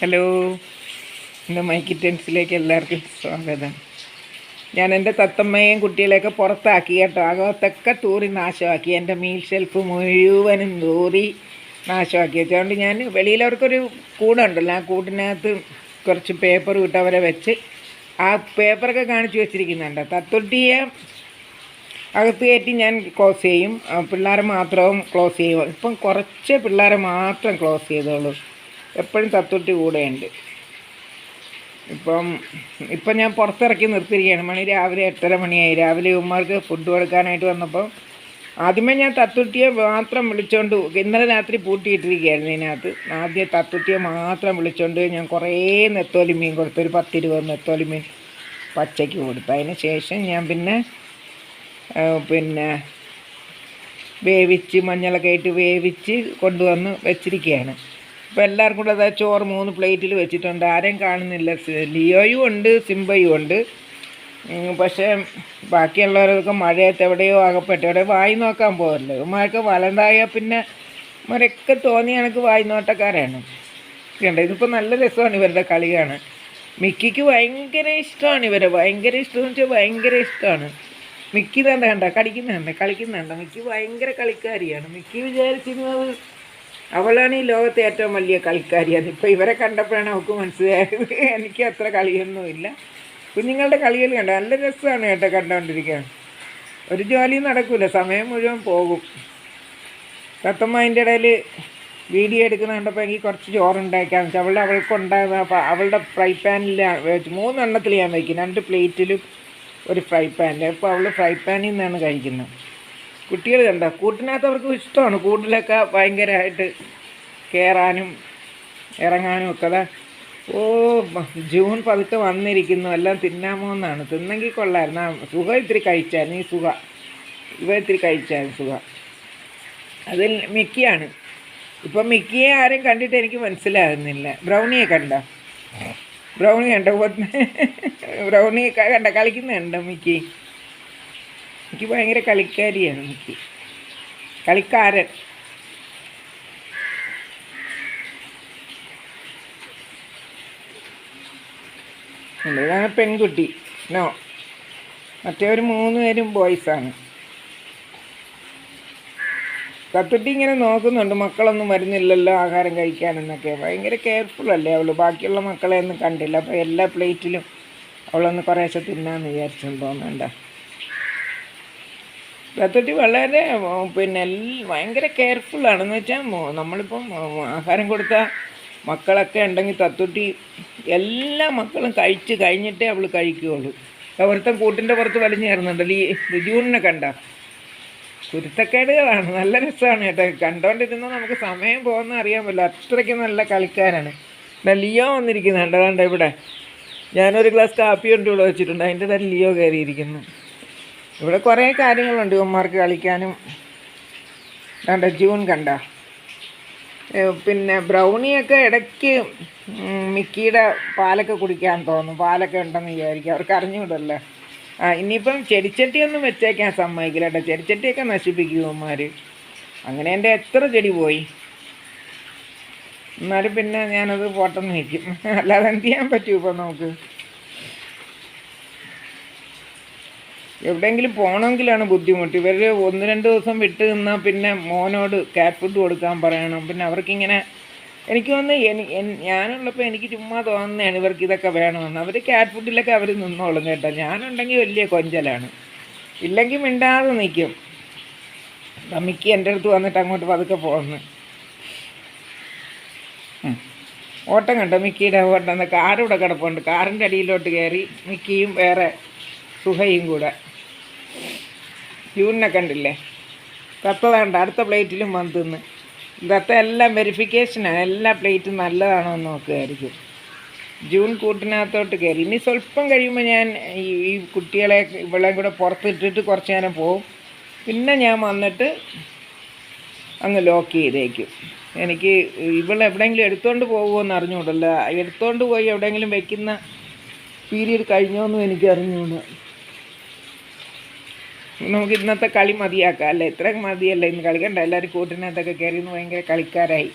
Hello എന്റെ മൈക്കി ടെൻസിലേക്ക് എല്ലാവർക്കും സ്വാഗതം. ഞാൻ എന്റെ തത്തമ്മയും കുട്ടികളെയൊക്കെ പുറത്താക്കി കേട്ടോ. അകത്തൊക്കെ തൂറി നാശമാക്കി. എന്റെ മീൽ ഷെൽഫ് മുഴുവനും തൂറി നാശമാക്കി. അതുകൊണ്ട് ഞാൻ വെളിയിൽ അവർക്കൊരു കൂടുണ്ടല്ലോ ആ കൂടിനകത്ത് കുറച്ച് പേപ്പർ വിട്ട് അവരെ വെച്ച് ആ പേപ്പറൊക്കെ കാണിച്ചു വെച്ചിരിക്കുന്നുണ്ട്. തത്തൊട്ടിയെ അകത്ത് കയറ്റി ഞാൻ ക്ലോസ് ചെയ്യും. പിള്ളേരെ മാത്രവും ക്ലോസ് ചെയ്യും ഇപ്പം കുറച്ച് പിള്ളേരെ മാത്രം ക്ലോസ് ചെയ്തോളൂ എപ്പോഴും തത്തൊട്ടി കൂടെയുണ്ട്. ഇപ്പം ഇപ്പം ഞാൻ പുറത്തിറക്കി നിർത്തിയിരിക്കുകയാണ്. മണി രാവിലെ എട്ടര മണിയായി. രാവിലെ ഉമ്മർക്ക് ഫുഡ് കൊടുക്കാനായിട്ട് വന്നപ്പോൾ ആദ്യമേ ഞാൻ തത്തുട്ടിയെ മാത്രം വിളിച്ചോണ്ട് ഇന്നലെ രാത്രി പൂട്ടിയിട്ടിരിക്കുകയായിരുന്നു ഇതിനകത്ത്. ആദ്യം തത്തുട്ടിയെ മാത്രം വിളിച്ചോണ്ട് ഞാൻ കുറേ നെത്തോലി മീൻ കൊടുത്തു. ഒരു പത്തിരുപത് നെത്തോലി മീൻ പച്ചയ്ക്ക് കൊടുത്തു. അതിന് ശേഷം ഞാൻ പിന്നെ പിന്നെ വേവിച്ച് മഞ്ഞളൊക്കെ ഇട്ട് വേവിച്ച് കൊണ്ടുവന്ന് വെച്ചിരിക്കുകയാണ്. അപ്പോൾ എല്ലാവർക്കും കൂടെ അതായത് ചോറ് മൂന്ന് പ്ലേറ്റിൽ വെച്ചിട്ടുണ്ട്. ആരെയും കാണുന്നില്ല. ലിയോയും ഉണ്ട് സിംബയും ഉണ്ട്. പക്ഷേ ബാക്കിയുള്ളവരൊക്കെ മഴയത്ത് എവിടെയോ അകപ്പെട്ട് എവിടെ വായി നോക്കാൻ പോകല്ലോ ഇവന്മാർക്ക് വലതായാൽ പിന്നെ ഇവരൊക്കെ തോന്നി കണക്ക് വായി നോട്ടക്കാരാണ്. കണ്ടോ? ഇതിപ്പോൾ നല്ല രസമാണ് ഇവരുടെ കളി കാണാൻ മിക്കിക്ക് ഭയങ്കര ഇഷ്ടമാണ് ഇവരെ. ഭയങ്കര ഇഷ്ടമെന്ന് വെച്ചാൽ ഭയങ്കര ഇഷ്ടമാണ്. മിക്കി തന്നെ കണ്ട? കളിക്കുന്നുണ്ട് കളിക്കുന്നുണ്ട് മിക്കി ഭയങ്കര കളിക്കാരിയാണ്. മിക്കി വിചാരിച്ചിരുന്നത് അവളാണ് ഈ ലോകത്തെ ഏറ്റവും വലിയ കളിക്കാരിയാണ് ഇപ്പോൾ ഇവരെ കണ്ടപ്പോഴാണ് അവൾക്ക് മനസ്സിലായത്. എനിക്ക് അത്ര കളിയൊന്നുമില്ല. കുഞ്ഞുങ്ങളുടെ കളികൾ കണ്ട? നല്ല രസമാണ് കേട്ടോ കണ്ടുകൊണ്ടിരിക്കാൻ ഒരു ജോലി നടക്കില്ല സമയം മുഴുവൻ പോകും. തത്തമ്മ അതിന്റെ ഇടയിൽ വീഡിയോ എടുക്കുന്ന കണ്ടപ്പോൾ എനിക്ക് കുറച്ച് ചോറുണ്ടാക്കാൻ വെച്ചാൽ അവളുടെ അവൾക്ക് ഉണ്ടാകുന്ന അപ്പോൾ അവളുടെ ഫ്രൈ പാനിൽ മൂന്നെണ്ണത്തിൽ ഞാൻ വയ്ക്കും. രണ്ട് പ്ലേറ്റിലും ഒരു ഫ്രൈ പാനിൽ അപ്പോൾ അവൾ ഫ്രൈ പാനിൽ നിന്നാണ് കഴിക്കുന്നത്. കുട്ടികൾ കണ്ട? കൂട്ടിനകത്ത് അവർക്ക് ഇഷ്ടമാണ്. കൂട്ടിലൊക്കെ ഭയങ്കരമായിട്ട് കയറാനും ഇറങ്ങാനും ഒക്കെ. അതാ ഓ ജൂൺ പതുക്കെ വന്നിരിക്കുന്നു. എല്ലാം തിന്നാമോ എന്നാണ് തിന്നെങ്കിൽ കൊള്ളായിരുന്നു. സുഖം ഇത്തിരി കഴിച്ചായിരുന്നു. ഈ സുഖ. ഇവ ഇത്തിരി കഴിച്ചായിരുന്നു. സുഖ. അതിൽ മിക്കിയാണ്. ഇപ്പം മിക്കിയെ ആരും കണ്ടിട്ട് എനിക്ക് മനസ്സിലാകുന്നില്ല. ബ്രൗണിയെ കണ്ട? ബ്രൗണി കണ്ട? ബ്രൗണി കണ്ട? കളിക്കുന്നുണ്ടോ മിക്കി? എനിക്ക് ഭയങ്കര കളിക്കാരിയാണ് എനിക്ക്. കളിക്കാരൻ. ഇതാണ് പെൺകുട്ടി. നോ. മറ്റേ ഒരു മൂന്ന് പേരും ബോയ്സാണ് തത്തുട്ടി ഇങ്ങനെ നോക്കുന്നുണ്ട്. മക്കളൊന്നും വരുന്നില്ലല്ലോ ആഹാരം കഴിക്കാനെന്നൊക്കെ. ഭയങ്കര കെയർഫുൾ അല്ലേ അവൾ? ബാക്കിയുള്ള മക്കളെ ഒന്നും കണ്ടില്ല. അപ്പോൾ എല്ലാ പ്ലേറ്റിലും അവളൊന്ന് കുറേശ്ശെ തിന്നാന്ന് വിചാരിച്ചെന്ന് തോന്നണ്ട തത്തുട്ടി വളരെ പിന്നെ ഭയങ്കര ഭയങ്കര കെയർഫുള്ളാണെന്ന് വെച്ചാൽ നമ്മളിപ്പം ആഹാരം കൊടുത്ത മക്കളൊക്കെ ഉണ്ടെങ്കിൽ തത്തുട്ടി എല്ലാ മക്കളും കഴിച്ച് കഴിഞ്ഞിട്ടേ അവൾ കഴിക്കുകയുള്ളൂ ഒരുത്തൻ കൂട്ടിന്റെ പുറത്ത് വലിഞ്ഞു കയറുന്നുണ്ടല്ലോ ഈ ഋജുവിനെ കണ്ട. കുരുത്തക്കേടുകളാണ്. നല്ല രസമാണ് കേട്ടോ. കണ്ടോണ്ടിരുന്നാൽ നമുക്ക് സമയം പോകുന്ന അറിയാൻ പറ്റില്ല. അത്രയ്ക്ക് നല്ല കളിക്കാരാണ്. ലിയോ വന്നിരിക്കുന്നുണ്ട്. അതാണ്ട് ഇവിടെ. ഞാനൊരു ഗ്ലാസ് കാപ്പി കൊണ്ട് ഇവിടെ വെച്ചിട്ടുണ്ട് അതിന്റെ തന്നെ ലിയോ കയറിയിരിക്കുന്നു ഇവിടെ കുറേ കാര്യങ്ങളുണ്ട് ഇവന്മാർക്ക് കളിക്കാനും. കണ്ട ജൂൺ കണ്ട? പിന്നെ ബ്രൗണിയൊക്കെ ഇടയ്ക്ക് മിക്കിയുടെ പാലൊക്കെ കുടിക്കാൻ തോന്നും. പാലൊക്കെ ഉണ്ടെന്ന് വിചാരിക്കും. അവർക്ക് അറിഞ്ഞുകൂടല്ലേ ആ ഇനിയിപ്പം ചെടിച്ചട്ടിയൊന്നും വെച്ചേക്കാൻ സമ്മതിക്കില്ല കേട്ടോ. ചെടിച്ചട്ടിയൊക്കെ നശിപ്പിക്കും ഇവന്മാർ അങ്ങനെ എന്റെ എത്ര ചെടി പോയി. എന്നാലും പിന്നെ ഞാനത് പോട്ടെന്ന് വയ്ക്കും അല്ലാതെ എന്ത് ചെയ്യാൻ പറ്റും ഇപ്പം നമുക്ക്? എവിടെയെങ്കിലും പോകണമെങ്കിലാണ് ബുദ്ധിമുട്ട്. ഇവർ ഒന്ന് രണ്ട് ദിവസം വിട്ട് നിന്നാൽ പിന്നെ മോനോട് കാറ്റ് ഫുഡ് കൊടുക്കാൻ പറയണം. പിന്നെ അവർക്കിങ്ങനെ എനിക്ക് തോന്നുന്നു എനി എൻ- ഞാനുള്ളപ്പോൾ എനിക്ക് ചുമ്മാ തോന്നുന്നതാണ് ഇവർക്ക് ഇതൊക്കെ വേണമെന്ന്. അവർ കാറ്റ് ഫുഡിലൊക്കെ അവർ നിന്നോളും കേട്ടോ. ഞാനുണ്ടെങ്കിൽ വലിയ കൊഞ്ചലാണ്. ഇല്ലെങ്കിൽ മിണ്ടാതെ നിൽക്കും മിക്കി എന്റെ അടുത്ത് വന്നിട്ട് അങ്ങോട്ട് പതുക്കെ പോകുന്നു. ഓട്ടം കണ്ടോ മിക്കിയുടെ ഓട്ടം? എന്താ കാറിവിടെ കിടപ്പുണ്ട്. കാറിന്റെ അടിയിലോട്ട് കയറി മിക്കിയും വേറെ സുഹയും കൂടെ. ജൂണിനെ കണ്ടില്ലേ? തത്ത വേണ്ട അടുത്ത പ്ലേറ്റിലും വന്ന് തിന്ന്. തത്ത എല്ലാം വെരിഫിക്കേഷനാണ് എല്ലാ പ്ലേറ്റും നല്ലതാണോ എന്ന് നോക്കുകയായിരിക്കും ജൂൺ കൂട്ടിനകത്തോട്ട് കയറി. ഇനി സ്വല്പം കഴിയുമ്പോൾ ഞാൻ ഈ കുട്ടികളെ ഇവളെയും കൂടെ പുറത്തിട്ടിട്ട് കുറച്ച് നേരം പോവും. പിന്നെ ഞാൻ വന്നിട്ട് അങ്ങ് ലോക്ക് ചെയ്തേക്കും. എനിക്ക് ഇവൾ എവിടെയെങ്കിലും എടുത്തോണ്ട് പോകുമോയെന്ന് അറിഞ്ഞുകൂടല്ല എടുത്തുകൊണ്ട് പോയി എവിടെയെങ്കിലും വെക്കുന്ന പീരീഡ് കഴിഞ്ഞോന്നും എനിക്ക് അറിഞ്ഞുകൂടാ നമുക്ക് ഇന്നത്തെ കളി മതിയാക്കാം. അല്ലേ? ഇത്ര മതിയല്ല ഇന്ന് കളിക്കണ്ട എല്ലാവരും കൂട്ടിനകത്തൊക്കെ കയറി ഭയങ്കര കളിക്കാരായി.